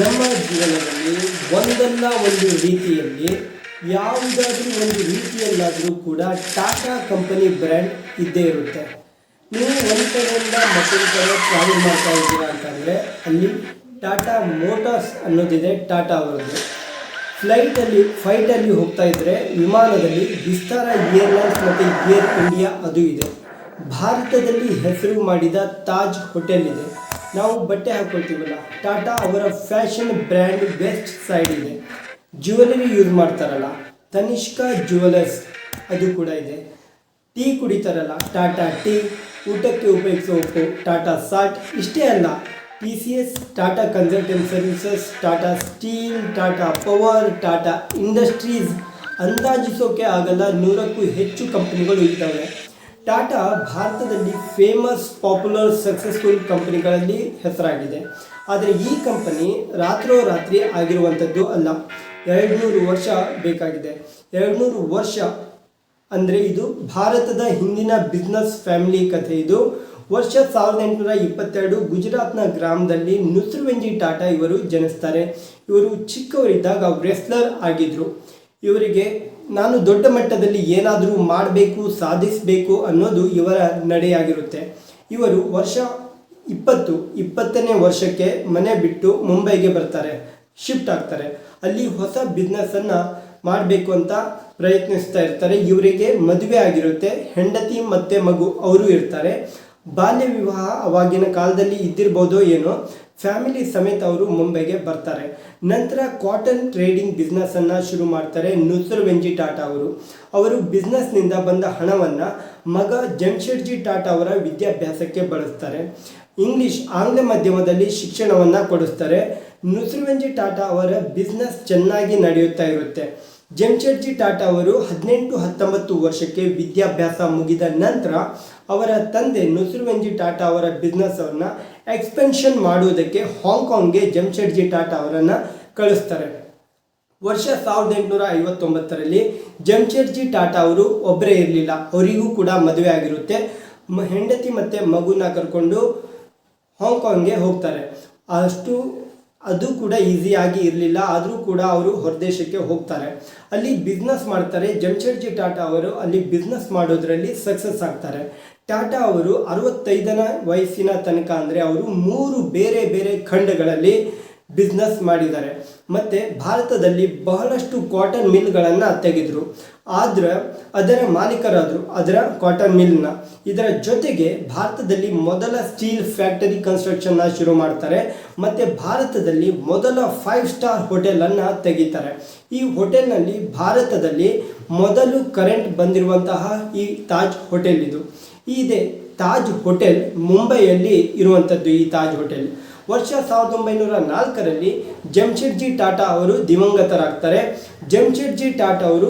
ನಮ್ಮ ಜೀವನದಲ್ಲಿ ಒಂದಲ್ಲ ಒಂದು ರೀತಿಯಲ್ಲಿ ಯಾವುದಾದ್ರೂ ಒಂದು ರೀತಿಯಲ್ಲಾದರೂ ಕೂಡ ಟಾಟಾ ಕಂಪನಿ ಬ್ರ್ಯಾಂಡ್ ಇದ್ದೇ ಇರುತ್ತೆ. ನೀವು ಒಂದು ಕಡೆಯಿಂದ ಮತ್ತೊಂದು ಕಡೆ ಟ್ರಾವೆಲ್ ಮಾಡ್ತಾ ಇದ್ದೀರಾ ಅಂತಂದರೆ ಅಲ್ಲಿ ಟಾಟಾ ಮೋಟಾರ್ಸ್ ಅನ್ನೋದಿದೆ ಟಾಟಾ ಅವರದ್ದು. ಫ್ಲೈಟಲ್ಲಿ ಫ್ಲೈಟಲ್ಲಿ ಹೋಗ್ತಾ ಇದ್ದರೆ ವಿಮಾನದಲ್ಲಿ ವಿಸ್ತಾರ ಏರ್ಲೈನ್ಸ್ ಮತ್ತು ಏರ್ ಇಂಡಿಯಾ ಅದು ಇದೆ. ಭಾರತದಲ್ಲಿ ಹೆಸರು ಮಾಡಿದ ತಾಜ್ ಹೋಟೆಲ್ ಇದೆ. ನಾವು ಬಟ್ಟೆ ಹಾಕ್ಕೊಳ್ತೀವಲ್ಲ ಟಾಟಾ ಅವರ ಫ್ಯಾಷನ್ ಬ್ರ್ಯಾಂಡ್ ಬೆಸ್ಟ್ ಸೈಡ್ ಇದೆ. ಜ್ಯುವೆಲರಿ ಯೂಸ್ ಮಾಡ್ತಾರಲ್ಲ, ತನಿಷ್ಕಾ ಜ್ಯುವೆಲರ್ಸ್ ಅದು ಕೂಡ ಇದೆ. ಟೀ ಕುಡಿತಾರಲ್ಲ, ಟಾಟಾ ಟೀ, ಊಟಕ್ಕೆ ಉಪಯೋಗಿಸೋ ಉಪ್ಪು, ಟಾಟಾ ಸಾಲ್ಟ್, ಇಷ್ಟೇ ಅಲ್ಲ T C S Tata consultant services, Tata steel, Tata power, Tata industries, ಅಂದಾಜಿಸೋಕೆ ಆಗಲ್ಲ ನೂರಕ್ಕೂ ಹೆಚ್ಚು ಕಂಪ್ನಿಗಳು ಇದ್ದಾವೆ. ಟಾಟಾ ಭಾರತದಲ್ಲಿ ಫೇಮಸ್ ಪಾಪ್ಯುಲರ್ ಸಕ್ಸಸ್ಫುಲ್ ಕಂಪನಿಗಳಲ್ಲಿ ಹೆಸರಾಗಿದೆ. ಆದರೆ ಈ ಕಂಪನಿ ರಾತ್ರೋರಾತ್ರಿ ಆಗಿರುವಂಥದ್ದು ಅಲ್ಲ. ಎರಡುನೂರು ವರ್ಷ ಬೇಕಾಗಿದೆ. ಎರಡುನೂರು ವರ್ಷ ಅಂದರೆ ಇದು ಭಾರತದ ಹಿಂದಿನ ಬಿಸ್ನೆಸ್ ಫ್ಯಾಮಿಲಿ ಕಥೆ ಇದು. ವರ್ಷ ಸಾವಿರದ ಎಂಟುನೂರ ಇಪ್ಪತ್ತೆರಡು ಗುಜರಾತ್ನ ಗ್ರಾಮದಲ್ಲಿ ನುಸುರುವೆಂಜಿ ಟಾಟಾ ಇವರು ಜನಿಸ್ತಾರೆ. ಇವರು ಚಿಕ್ಕವರಿದ್ದಾಗ ರೆಸ್ಲರ್ ಆಗಿದ್ರು. ಇವರಿಗೆ ನಾನು ದೊಡ್ಡ ಮಟ್ಟದಲ್ಲಿ ಏನಾದರೂ ಮಾಡಬೇಕು, ಸಾಧಿಸಬೇಕು ಅನ್ನೋದು ಇವರ ನಡೆಯಾಗಿರುತ್ತೆ. ಇವರು ವರ್ಷ ಇಪ್ಪತ್ತು, ಇಪ್ಪತ್ತನೇ ವರ್ಷಕ್ಕೆ ಮನೆ ಬಿಟ್ಟು ಮುಂಬೈಗೆ ಬರ್ತಾರೆ, ಶಿಫ್ಟ್ ಆಗ್ತಾರೆ. ಅಲ್ಲಿ ಹೊಸ ಬಿಸ್ನೆಸ್ಸನ್ನು ಮಾಡಬೇಕು ಅಂತ ಪ್ರಯತ್ನಿಸ್ತಾ ಇರ್ತಾರೆ. ಇವರಿಗೆ ಮದುವೆ ಆಗಿರುತ್ತೆ, ಹೆಂಡತಿ ಮತ್ತು ಮಗು ಅವರು ಇರ್ತಾರೆ. ಬಾಲ್ಯ ವಿವಾಹ ಅವಾಗಿನ ಕಾಲದಲ್ಲಿ ಇದ್ದಿರ್ಬೋದೋ ಏನೋ, ಫ್ಯಾಮಿಲಿ ಸಮೇತ ಅವರು ಮುಂಬೈಗೆ ಬರ್ತಾರೆ. ನಂತರ ಕಾಟನ್ ಟ್ರೇಡಿಂಗ್ ಬಿಸ್ನೆಸ್ಸನ್ನು ಶುರು ಮಾಡ್ತಾರೆ ನುಸರ್ ವೆಂಜಿ ಟಾಟಾ ಅವರು. ಅವರು ಬಿಸ್ನೆಸ್ನಿಂದ ಬಂದ ಹಣವನ್ನು ಮಗ ಜಮ್ಶೆಡ್ಜಿ ಟಾಟಾ ಅವರ ವಿದ್ಯಾಭ್ಯಾಸಕ್ಕೆ ಬಳಸ್ತಾರೆ. ಇಂಗ್ಲಿಷ್, ಆಂಗ್ಲ ಮಾಧ್ಯಮದಲ್ಲಿ ಶಿಕ್ಷಣವನ್ನು ಕೊಡಿಸ್ತಾರೆ. ನುಸ್ರುವೆಂಜಿ ಟಾಟಾ ಅವರ ಬಿಸ್ನೆಸ್ ಚೆನ್ನಾಗಿ ನಡೆಯುತ್ತಾ ಇರುತ್ತೆ. ಜಮ್ಶೆಡ್ಜಿ ಟಾಟಾ ಅವರು ಹದಿನೆಂಟು ಹತ್ತೊಂಬತ್ತು ವರ್ಷಕ್ಕೆ ವಿದ್ಯಾಭ್ಯಾಸ ಮುಗಿದ ನಂತರ ಅವರ ತಂದೆ ನುಸ್ರುವೆಂಜಿ ಟಾಟಾ ಅವರ ಬಿಸ್ನೆಸ್ ಅವ್ರನ್ನ ಎಕ್ಸ್ಪೆನ್ಷನ್ ಮಾಡುವುದಕ್ಕೆ ಹಾಂಗ್ಕಾಂಗ್ಗೆ ಜಮ್ಶೆಡ್ಜಿ ಟಾಟಾ ಅವರನ್ನು ಕಳಿಸ್ತಾರೆ. ವರ್ಷ ಸಾವಿರದ ಎಂಟುನೂರ ಐವತ್ತೊಂಬತ್ತರಲ್ಲಿ ಜಮ್ಶೆಡ್ಜಿ ಟಾಟಾ ಅವರು ಒಬ್ಬರೇ ಇರಲಿಲ್ಲ, ಅವರಿಗೂ ಕೂಡ ಮದುವೆ ಆಗಿರುತ್ತೆ. ಹೆಂಡತಿ ಮತ್ತು ಮಗುನ ಕರ್ಕೊಂಡು ಹಾಂಗ್ಕಾಂಗ್ಗೆ ಹೋಗ್ತಾರೆ. ಅಷ್ಟು ಅದು ಕೂಡ ಈಸಿಯಾಗಿ ಇರಲಿಲ್ಲ. ಆದರೂ ಕೂಡ ಅವರು ಹೊರದೇಶಕ್ಕೆ ಹೋಗ್ತಾರೆ. ಅಲ್ಲಿ ಬಿಸ್ನೆಸ್ ಮಾಡ್ತಾರೆ. ಜಮ್ಶೆಡ್ಜಿ ಟಾಟಾ ಅವರು ಅಲ್ಲಿ ಬಿಸ್ನೆಸ್ ಮಾಡೋದ್ರಲ್ಲಿ ಸಕ್ಸಸ್ ಆಗ್ತಾರೆ. ಟಾಟಾ ಅವರು ಅರವತ್ತೈದನ ವಯಸ್ಸಿನ ತನಕ ಅಂದರೆ ಅವರು ಮೂರು ಬೇರೆ ಬೇರೆ ಖಂಡಗಳಲ್ಲಿ ಬಿಸ್ನೆಸ್ ಮಾಡಿದ್ದಾರೆ. ಮತ್ತು ಭಾರತದಲ್ಲಿ ಬಹಳಷ್ಟು ಕಾಟನ್ ಮಿಲ್ಗಳನ್ನು ತೆಗೆದರು. ಆದರೆ ಅದರ ಮಾಲೀಕರಾದರು ಅದರ ಕಾಟನ್ ಮಿಲ್ನ ಇದರ ಜೊತೆಗೆ ಭಾರತದಲ್ಲಿ ಮೊದಲ ಸ್ಟೀಲ್ ಫ್ಯಾಕ್ಟರಿ ಕನ್ಸ್ಟ್ರಕ್ಷನ್ನ ಶುರು ಮಾಡ್ತಾರೆ. ಮತ್ತು ಭಾರತದಲ್ಲಿ ಮೊದಲ ಫೈವ್ ಸ್ಟಾರ್ ಹೋಟೆಲನ್ನು ತೆಗಿತಾರೆ. ಈ ಹೋಟೆಲ್ನಲ್ಲಿ ಭಾರತದಲ್ಲಿ ಮೊದಲು ಕರೆಂಟ್ ಬಂದಿರುವಂತಹ ಈ ತಾಜ್ ಹೋಟೆಲ್ ಇದು. ಇದೆ ತಾಜ್ ಹೋಟೆಲ್ ಮುಂಬೈಯಲ್ಲಿ ಇರುವಂಥದ್ದು ಈ ತಾಜ್ ಹೋಟೆಲ್ ವರ್ಷ ಸಾವಿರದ ಒಂಬೈನೂರ ನಾಲ್ಕರಲ್ಲಿ ಜಮ್ಶೆಡ್ಜಿ ಟಾಟಾ ಅವರು ದಿವಂಗತರಾಗ್ತಾರೆ. ಜಮ್ಶೆಡ್ಜಿ ಟಾಟಾ ಅವರು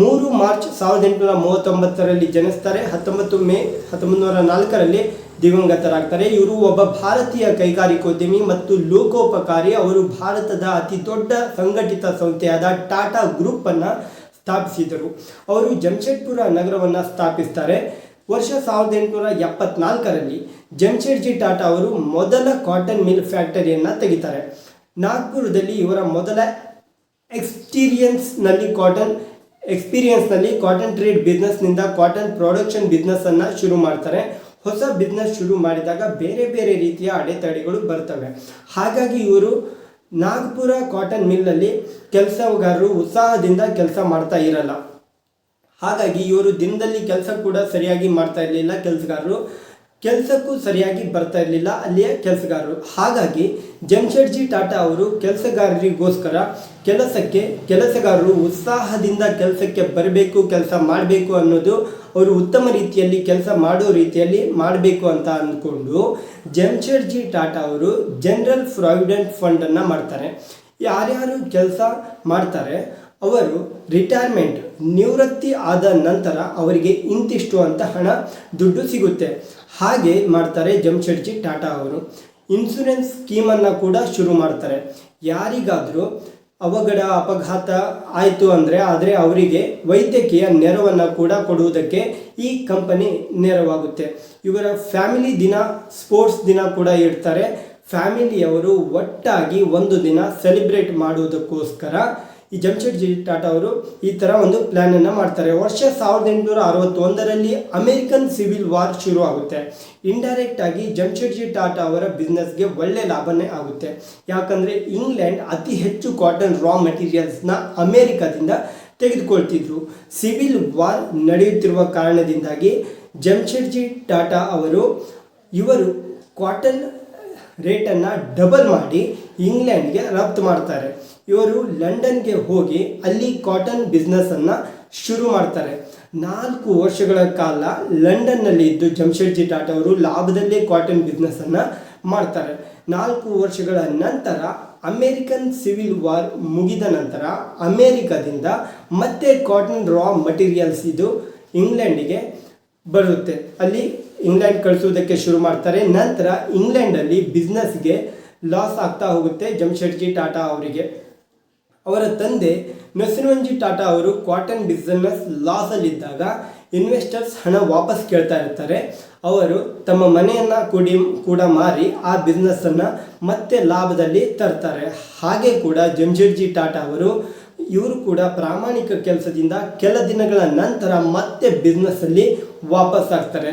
ಮೂರು ಮಾರ್ಚ್ ಸಾವಿರದ ಎಂಟುನೂರ ಮೂವತ್ತೊಂಬತ್ತರಲ್ಲಿ ಜನಿಸ್ತಾರೆ. ಹತ್ತೊಂಬತ್ತು ಮೇ ಹತ್ತೊಂಬತ್ತು ನಾಲ್ಕರಲ್ಲಿ ದಿವಂಗತರಾಗ್ತಾರೆ. ಇವರು ಒಬ್ಬ ಭಾರತೀಯ ಕೈಗಾರಿಕೋದ್ಯಮಿ ಮತ್ತು ಲೋಕೋಪಕಾರಿ. ಅವರು ಭಾರತದ ಅತಿ ದೊಡ್ಡ ಸಂಘಟಿತ ಸಂಸ್ಥೆಯಾದ ಟಾಟಾ ಗ್ರೂಪನ್ನು ಸ್ಥಾಪಿಸಿದರು. ಅವರು ಜಮ್ಶೆಡ್ಪುರ ನಗರವನ್ನು ಸ್ಥಾಪಿಸ್ತಾರೆ. ವರ್ಷ ಸಾವಿರದ ಎಂಟುನೂರ ಎಪ್ಪತ್ನಾಲ್ಕರಲ್ಲಿ ಜಮ್ಶೆಡ್ಜಿ ಟಾಟಾ ಅವರು ಮೊದಲ ಕಾಟನ್ ಮಿಲ್ ಫ್ಯಾಕ್ಟರಿಯನ್ನು ತೆಗಿತಾರೆ. ನಾಗ್ಪುರದಲ್ಲಿ ಇವರ ಮೊದಲ ಎಕ್ಸ್ಪೀರಿಯನ್ಸ್ನಲ್ಲಿ ಕಾಟನ್ ಎಕ್ಸ್ಪೀರಿಯನ್ಸ್ನಲ್ಲಿ ಕಾಟನ್ ಟ್ರೇಡ್ ಬಿಸ್ನೆಸ್ನಿಂದ ಕಾಟನ್ ಪ್ರೊಡಕ್ಷನ್ ಬಿಸ್ನೆಸ್ಸನ್ನು ಶುರು ಮಾಡ್ತಾರೆ. ಹೊಸ ಬಿಸ್ನೆಸ್ ಶುರು ಮಾಡಿದಾಗ ಬೇರೆ ಬೇರೆ ರೀತಿಯ ಅಡೆತಡೆಗಳು ಬರ್ತವೆ. ಹಾಗಾಗಿ ಇವರು ನಾಗ್ಪುರ ಕಾಟನ್ ಮಿಲ್ಲಲ್ಲಿ ಕೆಲಸಗಾರರು ಉತ್ಸಾಹದಿಂದ ಕೆಲಸ ಮಾಡ್ತಾ ಇರಲ್ಲ. ಹಾಗಾಗಿ ಇವರು ದಿನದಲ್ಲಿ ಕೆಲಸ ಕೂಡ ಸರಿಯಾಗಿ ಮಾಡ್ತಾ ಇರಲಿಲ್ಲ ಕೆಲಸಗಾರರು. ಕೆಲಸಕ್ಕೂ ಸರಿಯಾಗಿ ಬರ್ತಾ ಇರಲಿಲ್ಲ, ಅಲ್ಲಿಯ ಕೆಲಸಗಾರರು. ಹಾಗಾಗಿ ಜಮ್ಶೆಡ್ಜಿ ಟಾಟಾ ಅವರು ಕೆಲಸಗಾರರಿಗೋಸ್ಕರ ಕೆಲಸಕ್ಕೆ, ಕೆಲಸಗಾರರು ಉತ್ಸಾಹದಿಂದ ಕೆಲಸಕ್ಕೆ ಬರಬೇಕು, ಕೆಲಸ ಮಾಡಬೇಕು ಅನ್ನೋದು ಅವರು ಉತ್ತಮ ರೀತಿಯಲ್ಲಿ ಕೆಲಸ ಮಾಡೋ ರೀತಿಯಲ್ಲಿ ಮಾಡಬೇಕು ಅಂತ ಅಂದ್ಕೊಂಡು ಜಮ್ಶೆಡ್ಜಿ ಟಾಟಾ ಅವರು ಜನರಲ್ ಪ್ರಾವಿಡೆಂಟ್ ಫಂಡನ್ನು ಮಾಡ್ತಾರೆ. ಯಾರ್ಯಾರು ಕೆಲಸ ಮಾಡ್ತಾರೆ ಅವರು ರಿಟೈರ್ಮೆಂಟ್ ನಿವೃತ್ತಿ ಆದ ನಂತರ ಅವರಿಗೆ ಇಂತಿಷ್ಟು ಅಂತ ಹಣ ದುಡ್ಡು ಸಿಗುತ್ತೆ. ಹಾಗೆ ಮಾಡ್ತಾರೆ ಜಮ್ಶೆಡ್ಜಿ ಟಾಟಾ ಅವರು. ಇನ್ಶೂರೆನ್ಸ್ ಸ್ಕೀಮನ್ನು ಕೂಡ ಶುರು ಮಾಡ್ತಾರೆ. ಯಾರಿಗಾದರೂ ಅವಘಡ, ಅಪಘಾತ ಆಯಿತು ಅಂದರೆ ಆದರೆ ಅವರಿಗೆ ವೈದ್ಯಕೀಯ ನೆರವನ್ನು ಕೂಡ ಕೊಡುವುದಕ್ಕೆ ಈ ಕಂಪನಿ ನೆರವಾಗುತ್ತೆ. ಇವರ ಫ್ಯಾಮಿಲಿ ದಿನ ಸ್ಪೋರ್ಟ್ಸ್ ದಿನ ಕೂಡ ಇಡ್ತಾರೆ. ಫ್ಯಾಮಿಲಿಯವರು ಒಟ್ಟಾಗಿ ಒಂದು ದಿನ ಸೆಲೆಬ್ರೇಟ್ ಮಾಡುವುದಕ್ಕೋಸ್ಕರ ಈ ಜಮ್ಶೆಡ್ಜಿ ಟಾಟಾ ಅವರು ಈ ಥರ ಒಂದು ಪ್ಲ್ಯಾನನ್ನು ಮಾಡ್ತಾರೆ. ವರ್ಷ ಸಾವಿರದ ಎಂಟುನೂರ ಅರವತ್ತೊಂದರಲ್ಲಿ ಅಮೆರಿಕನ್ ಸಿವಿಲ್ ವಾರ್ ಶುರು ಆಗುತ್ತೆ ಇಂಡೈರೆಕ್ಟ್ ಆಗಿ ಜಮ್ಶೆಡ್ಜಿ ಟಾಟಾ ಅವರ ಬಿಸ್ನೆಸ್ಗೆ ಒಳ್ಳೆ ಲಾಭನೇ ಆಗುತ್ತೆ. ಯಾಕಂದರೆ ಇಂಗ್ಲೆಂಡ್ ಅತಿ ಹೆಚ್ಚು ಕಾಟನ್ ರಾ ಮೆಟೀರಿಯಲ್ಸ್ನ ಅಮೆರಿಕದಿಂದ ತೆಗೆದುಕೊಳ್ತಿದ್ರು. ಸಿವಿಲ್ ವಾರ್ ನಡೆಯುತ್ತಿರುವ ಕಾರಣದಿಂದಾಗಿ ಜಮ್ಶೆಡ್ಜಿ ಟಾಟಾ ಅವರು ಇವರು ಕಾಟನ್ ರೇಟನ್ನು ಡಬಲ್ ಮಾಡಿ ಇಂಗ್ಲೆಂಡ್ಗೆ ರಫ್ತು ಮಾಡ್ತಾರೆ. ಇವರು ಲಂಡನ್ಗೆ ಹೋಗಿ ಅಲ್ಲಿ ಕಾಟನ್ ಬಿಸ್ನೆಸ್ಸನ್ನು ಶುರು ಮಾಡ್ತಾರೆ. ನಾಲ್ಕು ವರ್ಷಗಳ ಕಾಲ ಲಂಡನ್ನಲ್ಲಿ ಇದ್ದು ಜಮ್ಶೆಡ್ಜಿ ಟಾಟಾ ಅವರು ಲಾಭದಲ್ಲೇ ಕಾಟನ್ ಬಿಸ್ನೆಸ್ಸನ್ನು ಮಾಡ್ತಾರೆ. ನಾಲ್ಕು ವರ್ಷಗಳ ನಂತರ ಅಮೇರಿಕನ್ ಸಿವಿಲ್ ವಾರ್ ಮುಗಿದ ನಂತರ ಅಮೇರಿಕದಿಂದ ಮತ್ತೆ ಕಾಟನ್ ರಾ ಮಟೀರಿಯಲ್ಸ್ ಇದು ಇಂಗ್ಲೆಂಡಿಗೆ ಬರುತ್ತೆ. ಅಲ್ಲಿ ಇಂಗ್ಲೆಂಡ್ ಕಳಿಸೋದಕ್ಕೆ ಶುರು ಮಾಡ್ತಾರೆ. ನಂತರ ಇಂಗ್ಲೆಂಡಲ್ಲಿ ಬಿಸ್ನೆಸ್ಗೆ ಲಾಸ್ ಆಗ್ತಾ ಹೋಗುತ್ತೆ ಜಮ್ಶೆಡ್ಜಿ ಟಾಟಾ ಅವರಿಗೆ. ಅವರ ತಂದೆ ನಸಿರುವಂಜಿ ಟಾಟಾ ಅವರು ಕಾಟನ್ ಬಿಸ್ನೆಸ್ ಲಾಸಲ್ಲಿದ್ದಾಗ ಇನ್ವೆಸ್ಟರ್ಸ್ ಹಣ ವಾಪಸ್ ಕೇಳ್ತಾ ಇರ್ತಾರೆ. ಅವರು ತಮ್ಮ ಮನೆಯನ್ನು ಕೂಡಿ, ಕೂಡ ಮಾರಿ ಆ ಬಿಸ್ನೆಸ್ಸನ್ನು ಮತ್ತೆ ಲಾಭದಲ್ಲಿ ತರ್ತಾರೆ. ಹಾಗೆ ಕೂಡ ಜಮ್ಶೆಡ್ಜಿ ಟಾಟಾ ಅವರು ಇವರು ಕೂಡ ಪ್ರಾಮಾಣಿಕ ಕೆಲಸದಿಂದ ಕೆಲ ದಿನಗಳ ನಂತರ ಮತ್ತೆ ಬಿಸ್ನೆಸ್ಸಲ್ಲಿ ವಾಪಸ್ ಆಗ್ತಾರೆ.